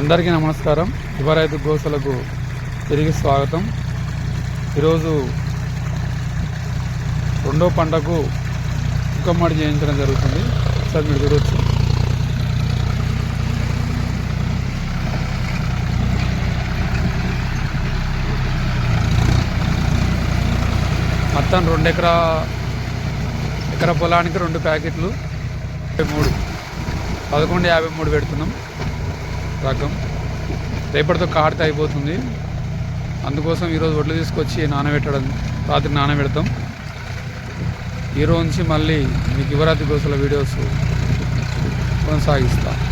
అందరికీ నమస్కారం. యువ రైతు గోసలకు తిరిగి స్వాగతం. ఈరోజు రెండో పంటకు కుక్కమ్మడి చేయించడం జరుగుతుంది. సార్ మీరు చూడవచ్చు మొత్తం రెండు ఎకరా ఎకరా పొలానికి రెండు ప్యాకెట్లు యాభై మూడు పదకొండు యాభై మూడు పెడుతున్నాం. రకం. రేపటితో కాడితే అయిపోతుంది. అందుకోసం ఈరోజు వడ్లు తీసుకొచ్చి నానబెట్టడం రాత్రి నానబెడతాం. ఈరోజు నుంచి మళ్ళీ మీకు యువరాత్రి గోసుల వీడియోస్ కొనసాగిస్తా.